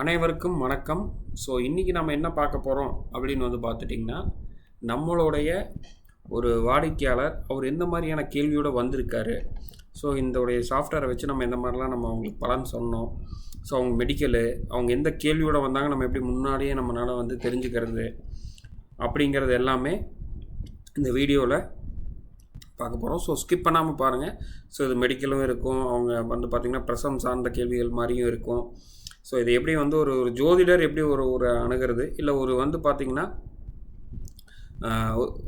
அனைவருக்கும் வணக்கம். ஸோ இன்றைக்கி நம்ம என்ன பார்க்க போகிறோம் அப்படின்னு வந்து பார்த்துட்டிங்கன்னா நம்மளுடைய ஒரு வாடிக்கையாளர் அவர் எந்த மாதிரியான கேள்வியோடு வந்திருக்காரு? ஸோ இந்தோடைய சாஃப்ட்வேரை வச்சு நம்ம எந்த மாதிரிலாம் நம்ம அவங்களுக்கு பலன் சொன்னோம்? ஸோ அவங்க மெடிக்கலு அவங்க எந்த கேள்வியோடு வந்தாங்க நம்ம எப்படி முன்னாடியே நம்மளால் வந்து தெரிஞ்சுக்கிறது? அப்படிங்கிறது எல்லாமே இந்த வீடியோவில் பார்க்க போகிறோம் ஸோ ஸ்கிப் பண்ணாமல் பாருங்கள் ஸோ இது மெடிக்கலும் இருக்கும். அவங்க வந்து பார்த்திங்கன்னா பிரசம் சார்ந்த கேள்விகள் மாதிரியும் இருக்கும். ஸோ இது எப்படி வந்து ஒரு ஒரு ஜோதிடர் எப்படி ஒரு ஒரு அணுகிறது? இல்லை ஒரு வந்து பார்த்திங்கன்னா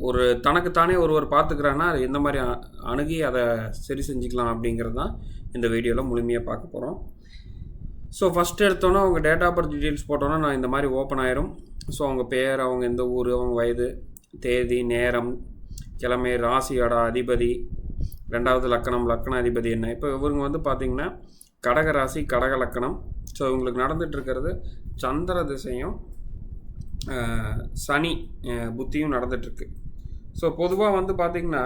ஒரு தனக்குத்தானே ஒருவர் பார்த்துக்கிறான்னா அது எந்த மாதிரி அணுகி அதை சரி செஞ்சுக்கலாம் அப்படிங்கிறது தான் இந்த வீடியோவில் முழுமையாக பார்க்க போகிறோம். ஸோ ஃபஸ்ட் எடுத்தோன்னே அவங்க டேட் ஆஃப் பர்த் டீட்டெயில்ஸ் போட்டோன்னா நான் இந்த மாதிரி ஓப்பன் ஆயிரும். ஸோ அவங்க பேர் அவங்க எந்த ஊர் அவங்க வயது தேதி நேரம் கிழமை ராசியோட அதிபதி ரெண்டாவது லக்கணம் லக்கண அதிபதி என்ன? இப்போ இவங்க வந்து பார்த்திங்கன்னா கடக ராசி ஸோ இவங்களுக்கு நடந்துட்டு இருக்கிறது சந்திர திசையும் சனி புத்தியும் நடந்துட்டுருக்கு. ஸோ பொதுவாக வந்து பார்த்திங்கன்னா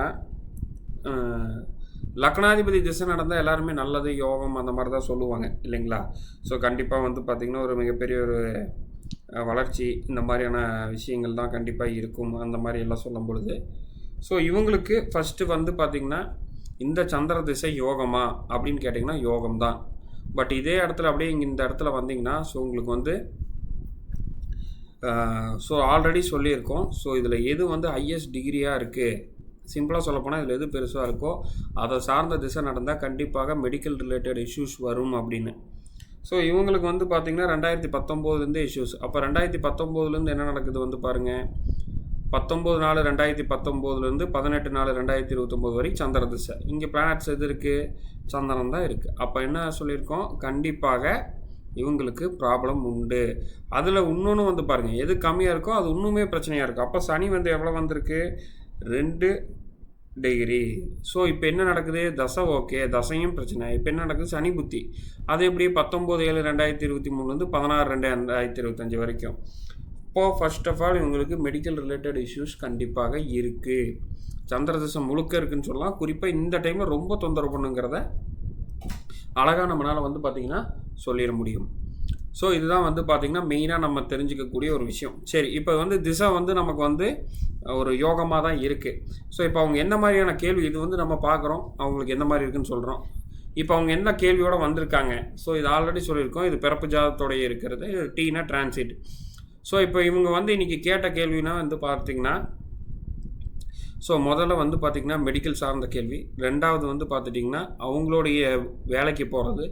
லக்னாதிபதி திசை நடந்தால் எல்லாருமே நல்லது யோகம் அந்த மாதிரி தான் சொல்லுவாங்க இல்லைங்களா? ஸோ கண்டிப்பாக வந்து பார்த்திங்கன்னா ஒரு மிகப்பெரிய ஒரு வளர்ச்சி இந்த மாதிரியான விஷயங்கள் தான் கண்டிப்பாக இருக்கும் அந்த மாதிரி எல்லாம் சொல்லும் பொழுது ஸோ இவங்களுக்கு ஃபஸ்ட்டு வந்து பார்த்திங்கன்னா இந்த சந்திர திசை யோகமா அப்படின்னு கேட்டிங்கன்னா யோகம் தான் பட் இதே இடத்துல அப்படியே இங்கே இந்த இடத்துல வந்தீங்கன்னா ஸோ உங்களுக்கு வந்து ஸோ ஆல்ரெடி சொல்லியிருக்கோம். ஸோ இதில் எது வந்து ஹையஸ்ட் டிகிரியாக இருக்குது சிம்பிளாக சொல்லப்போனால் இதில் எது பெருசாக இருக்கோ அதை சார்ந்த திசை நடந்தால் கண்டிப்பாக மெடிக்கல் ரிலேட்டட் இஷ்யூஸ் வரும் அப்படின்னு. ஸோ இவங்களுக்கு வந்து பார்த்திங்கன்னா ரெண்டாயிரத்தி பத்தொம்போதுலேருந்து இஷ்யூஸ் அப்போ ரெண்டாயிரத்தி பத்தொம்போதுலேருந்து என்ன நடக்குது வந்து பாருங்கள் பத்தொம்போது நாலு ரெண்டாயிரத்தி பத்தொம்போதுலேருந்து பதினெட்டு நாலு ரெண்டாயிரத்தி இருபத்தொம்போது வரைக்கும் சந்திர திசை. இங்கே பிளானட்ஸ் எது இருக்குது சந்திரன் தான் இருக்குது அப்போ என்ன சொல்லியிருக்கோம்? கண்டிப்பாக இவங்களுக்கு ப்ராப்ளம் உண்டு. அதில் இன்னொன்று வந்து பாருங்கள் எது கம்மியாக இருக்கோ அது இன்னுமே பிரச்சனையாக இருக்குது அப்போ சனி வந்து எவ்வளோ வந்திருக்கு? ரெண்டு டிகிரி ஸோ இப்போ என்ன நடக்குது? தசை ஓகே தசையும் பிரச்சனை. இப்போ என்ன நடக்குது? சனி புத்தி. அது எப்படி? பத்தொம்போது ஏழு ரெண்டாயிரத்தி இருபத்தி மூணுலேருந்து பதினாறு ரெண்டு ரெண்டாயிரத்தி இருபத்தஞ்சி வரைக்கும். இப்போது ஃபர்ஸ்ட் ஆஃப் ஆல் இவங்களுக்கு மெடிக்கல் ரிலேட்டட் இஷ்யூஸ் கண்டிப்பாக இருக்குது சந்திர முழுக்க இருக்குன்னு சொல்லலாம். குறிப்பாக இந்த டைமில் ரொம்ப தொந்தரவு பண்ணுங்கிறத அழகாக நம்மளால் வந்து பார்த்திங்கன்னா சொல்லிட முடியும். ஸோ இதுதான் வந்து பார்த்திங்கன்னா மெயினாக நம்ம தெரிஞ்சுக்கக்கூடிய ஒரு விஷயம். சரி இப்போ வந்து திசை வந்து நமக்கு வந்து ஒரு யோகமாக தான் இருக்குது ஸோ இப்போ அவங்க என்ன மாதிரியான கேள்வி இது வந்து நம்ம பார்க்குறோம் அவங்களுக்கு என்ன மாதிரி இருக்குன்னு சொல்கிறோம் இப்போ அவங்க என்ன கேள்வியோடு வந்திருக்காங்க? ஸோ இது ஆல்ரெடி சொல்லியிருக்கோம். இது பிறப்பு ஜாதத்தோடைய இருக்கிறது. டீனா டிரான்சிட் ஸோ இப்போ இவங்க வந்து இன்றைக்கி கேட்ட கேள்வினா வந்து பார்த்திங்கன்னா ஸோ முதல்ல வந்து பார்த்திங்கன்னா மெடிக்கல் சார்ந்த கேள்வி. ரெண்டாவது வந்து பார்த்துட்டிங்கன்னா அவங்களுடைய வேலைக்கு போகிறது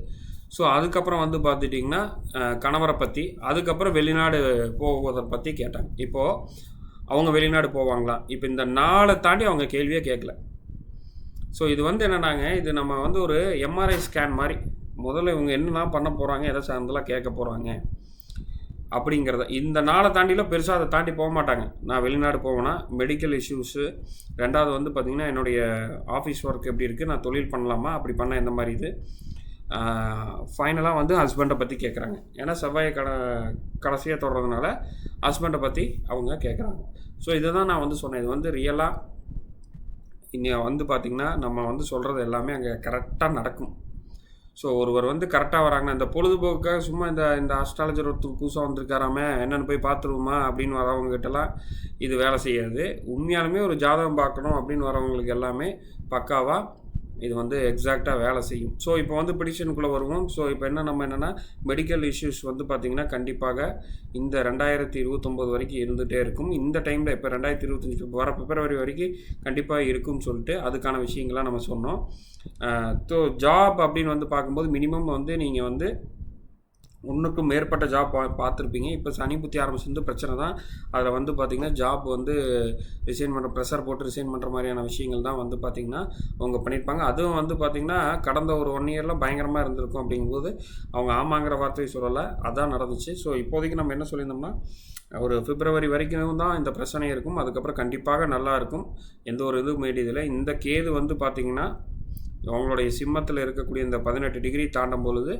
ஸோ அதுக்கப்புறம் வந்து பார்த்துட்டிங்கன்னா கணவரை பற்றி அதுக்கப்புறம் வெளிநாடு போவதை பற்றி கேட்டாங்க. இப்போது அவங்க வெளிநாடு போவாங்களா? இப்போ இந்த நாளை தாண்டி அவங்க கேள்வியே கேட்கல. ஸோ இது வந்து என்னன்னாங்க இது நம்ம வந்து ஒரு எம்ஆர்ஐ ஸ்கேன் மாதிரி. முதல்ல இவங்க என்னெல்லாம் பண்ண போகிறாங்க எதை சார்ந்தெல்லாம் கேட்க போகிறாங்க அப்படிங்கிறத இந்த நாளை தாண்டிலாம் பெருசாக அதை தாண்டி போக மாட்டாங்க. நான் வெளிநாடு போவேன்னா மெடிக்கல் இஷ்யூஸு ரெண்டாவது வந்து பார்த்திங்கன்னா என்னுடைய ஆஃபீஸ் ஒர்க் எப்படி இருக்குது நான் தொழில் பண்ணலாமா அப்படி பண்ண எந்த மாதிரி இது? ஃபைனலாக வந்து ஹஸ்பண்டை பற்றி கேட்குறாங்க ஏன்னா செவ்வாயை கட கடைசியாக தொடர்றதுனால ஹஸ்பண்டை பற்றி அவங்க கேட்குறாங்க ஸோ இதை தான் நான் வந்து சொன்னேன். இது வந்து ரியலாக இனி வந்து பார்த்திங்கன்னா நம்ம வந்து சொல்கிறது எல்லாமே அங்கே கரெக்டாக நடக்கும். ஸோ ஒருவர் வந்து கரெக்டாக வராங்கன்னா இந்த பொழுதுபோக்காக சும்மா இந்த இந்த அஸ்ட்ராலஜர் ஒருத்தர் புதுசாக வந்திருக்காராமே என்னென்னு போய் பார்த்துருவோமா அப்படின்னு வரவங்ககிட்டலாம் இது வேலை செய்யாது. உண்மையாலுமே ஒரு ஜாதகம் பார்க்கணும் அப்படின்னு வரவங்களுக்கு எல்லாமே பக்காவாக இது வந்து எக்ஸாக்டாக வேலை செய்யும். ஸோ இப்போ வந்து பிடிஷனுக்குள்ளே வருவோம். ஸோ இப்போ என்ன நம்ம என்னென்னா மெடிக்கல் இஷ்யூஸ் வந்து பார்த்திங்கன்னா கண்டிப்பாக இந்த ரெண்டாயிரத்தி இருபத்தொம்போது வரைக்கும் இருந்துகிட்டே இருக்கும். இந்த டைமில் இப்போ ரெண்டாயிரத்தி இருபத்தஞ்சி வர பிப்ரவரி வரைக்கும் கண்டிப்பாக இருக்கும்னு சொல்லிட்டு அதுக்கான விஷயங்கள்லாம் நம்ம சொன்னோம். ஸோ ஜாப் அப்படின்னு வந்து பார்க்கும்போது மினிமம் வந்து நீங்கள் வந்து ஒன்றுக்கும் மேற்பட்ட ஜாப் பா பார்த்துருப்பீங்க. இப்போ சனி புத்தி ஆரம்பிச்சிருந்து பிரச்சனை தான். அதில் வந்து பார்த்திங்கன்னா ஜாப் வந்து ரிசைன் பண்ணுற ப்ரெஷர் போட்டு ரிசைன் பண்ணுற மாதிரியான விஷயங்கள் தான் வந்து பார்த்திங்கன்னா அவங்க பண்ணியிருப்பாங்க அதுவும் வந்து பார்த்திங்கன்னா கடந்த ஒரு ஒன் இயரில் பயங்கரமாக இருந்திருக்கும் அப்படிங்கும்போது அவங்க ஆமாங்கிற வார்த்தையை சொல்லலை. அதான் நடந்துச்சு. ஸோ இப்போதைக்கு நம்ம என்ன சொல்லியிருந்தோம்னா ஒரு பிப்ரவரி வரைக்கும் தான் இந்த பிரச்சனை இருக்கும். அதுக்கப்புறம் கண்டிப்பாக நல்லா இருக்கும். எந்த ஒரு இதுவும் வேண்டியதில்லை இந்த கேது வந்து பார்த்திங்கன்னா அவங்களுடைய சிம்மத்தில் இருக்கக்கூடிய இந்த பதினெட்டு டிகிரி தாண்டும் பொழுது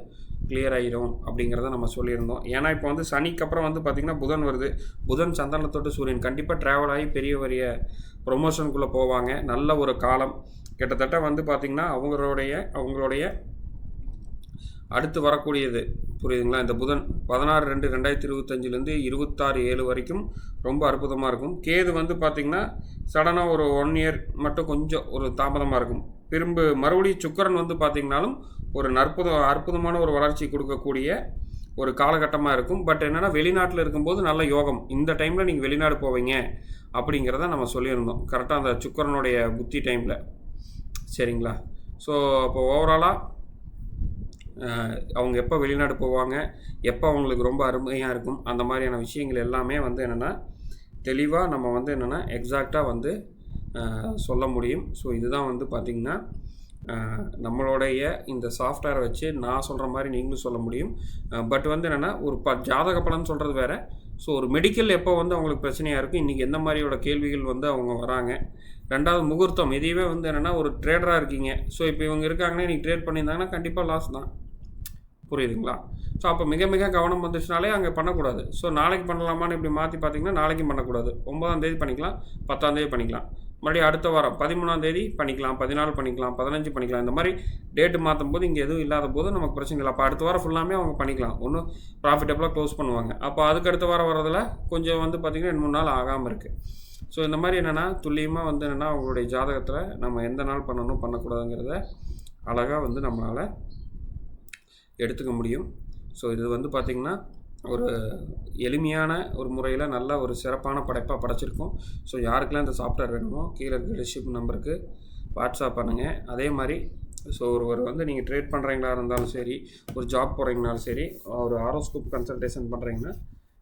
கிளியர் ஆகிடும் அப்படிங்கிறத நம்ம சொல்லியிருந்தோம். ஏன்னா இப்போ வந்து சனிக்கு அப்புறம் வந்து பார்த்திங்கன்னா புதன் வருது. புதன் சந்தனத்தோட்டு சூரியன் கண்டிப்பாக ட்ராவல் ஆகி பெரிய பெரிய ப்ரொமோஷனுக்குள்ளே போவாங்க. நல்ல ஒரு காலம். கிட்டத்தட்ட வந்து பார்த்திங்கன்னா அவங்களுடைய அவங்களுடைய அடுத்து வரக்கூடியது. புரியுதுங்களா? இந்த புதன் பதினாறு ரெண்டு ரெண்டாயிரத்தி இருபத்தஞ்சிலேருந்து இருபத்தாறு ஏழு வரைக்கும் ரொம்ப அற்புதமாக இருக்கும். கேது வந்து பார்த்திங்கன்னா சடனாக ஒரு ஒன் இயர் மட்டும் கொஞ்சம் ஒரு தாமதமாக இருக்கும். திரும்ப மறுபடியும் சுக்கரன் வந்து பார்த்திங்கனாலும் ஒரு நற்புதம் அற்புதமான ஒரு வளர்ச்சி கொடுக்கக்கூடிய ஒரு காலகட்டமாக இருக்கும். பட் என்னென்னா வெளிநாட்டில் இருக்கும்போது நல்ல யோகம். இந்த டைமில் நீங்கள் வெளிநாடு போவீங்க அப்படிங்கிறத நம்ம சொல்லியிருந்தோம். கரெக்டாக அந்த சுக்கரனுடைய புத்தி டைமில் சரிங்களா? ஸோ அப்போ ஓவராலாக அவங்க எப்போ வெளிநாடு போவாங்க எப்போ அவங்களுக்கு ரொம்ப அருமையாக இருக்கும் அந்த மாதிரியான விஷயங்கள் எல்லாமே வந்து என்னென்னா தெளிவாக நம்ம வந்து என்னென்னா எக்ஸாக்டாக வந்து சொல்ல முடியும். ஸோ இதுதான் வந்து பார்த்திங்கன்னா நம்மளுடைய இந்த சாஃப்ட்வேரை வச்சு நான் சொல்கிற மாதிரி நீங்களும் சொல்ல முடியும். பட் வந்து என்னென்னா ஒரு ப ஜாதக பலன் சொல்கிறது வேறு. ஸோ ஒரு மெடிக்கல் எப்போ வந்து அவங்களுக்கு பிரச்சனையாக இருக்கும் இன்றைக்கி எந்த மாதிரியோட கேள்விகள் வந்து அவங்க வராங்க. ரெண்டாவது முகூர்த்தம் இதையவே வந்து என்னென்னா ஒரு ட்ரேடராக இருக்கீங்க. ஸோ இப்போ இவங்க இருக்காங்கன்னா இன்றைக்கி ட்ரேட் பண்ணியிருந்தாங்கன்னா கண்டிப்பாக லாஸ் தான். புரியுதுங்களா? ஸோ அப்போ மிக மிக கவனம் வந்துச்சுனாலே அங்கே பண்ணக்கூடாது. ஸோ நாளைக்கு பண்ணலாமான்னு இப்படி மாற்றி பார்த்தீங்கன்னா நாளைக்கும் பண்ணக்கூடாது. ஒன்பதாம் தேதி பண்ணிக்கலாம் பத்தாம் தேதி பண்ணிக்கலாம். மறுபடியும் அடுத்த வாரம் பதிமூணாம் தேதி பண்ணிக்கலாம் பதினாலு பண்ணிக்கலாம் பதினஞ்சு பண்ணிக்கலாம். இந்த மாதிரி டேட்டு மாற்றும் போது இங்கே எதுவும் இல்லாத போது நமக்கு பிரச்சனை இல்லை அப்போ அடுத்த வாரம் ஃபுல்லாமே அவங்க பண்ணிக்கலாம். ஒன்றும் ப்ராஃபிட்டபுளாக க்ளோஸ் பண்ணுவாங்க. அப்போ அதுக்கு அடுத்த வாரம் வரதில் கொஞ்சம் வந்து பார்த்திங்கன்னா ரெண்டு மூணு நாள் ஆகாமல் இருக்குது ஸோ இந்த மாதிரி என்னென்னா துல்லியமாக வந்து என்னென்னா அவங்களுடைய ஜாதகத்தில் நம்ம எந்த நாள் பண்ணணும் பண்ணக்கூடாதுங்கிறத அழகாக வந்து நம்மளால் எடுத்துக்க முடியும். ஸோ இது வந்து பார்த்திங்கன்னா ஒரு எளிமையான ஒரு முறையில் நல்ல ஒரு சிறப்பான படைப்பாக படைச்சிருக்கோம். ஸோ யாருக்கெல்லாம் இந்த சாஃப்ட்வேர் வேணுமோ கீழே இருக்க ரிஷிப் நம்பருக்கு வாட்ஸ்அப் பண்ணுங்கள் அதே மாதிரி ஸோ ஒருவர் வந்து நீங்கள் ட்ரேட் பண்ணுறீங்களா இருந்தாலும் சரி ஒரு ஜாப் போகிறீங்கனாலும் சரி ஒரு ஆரோஸ்கோப் கன்சல்டேஷன் பண்ணுறீங்கன்னா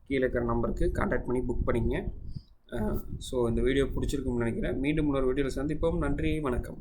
கீழே இருக்கிற நம்பருக்கு காண்டாக்ட் பண்ணி புக் பண்ணிங்க ஸோ இந்த வீடியோ பிடிச்சிருக்கும்னு நினைக்கிறேன். மீண்டும் இன்னொரு வீடியோவில் சந்திப்போம். நன்றி வணக்கம்.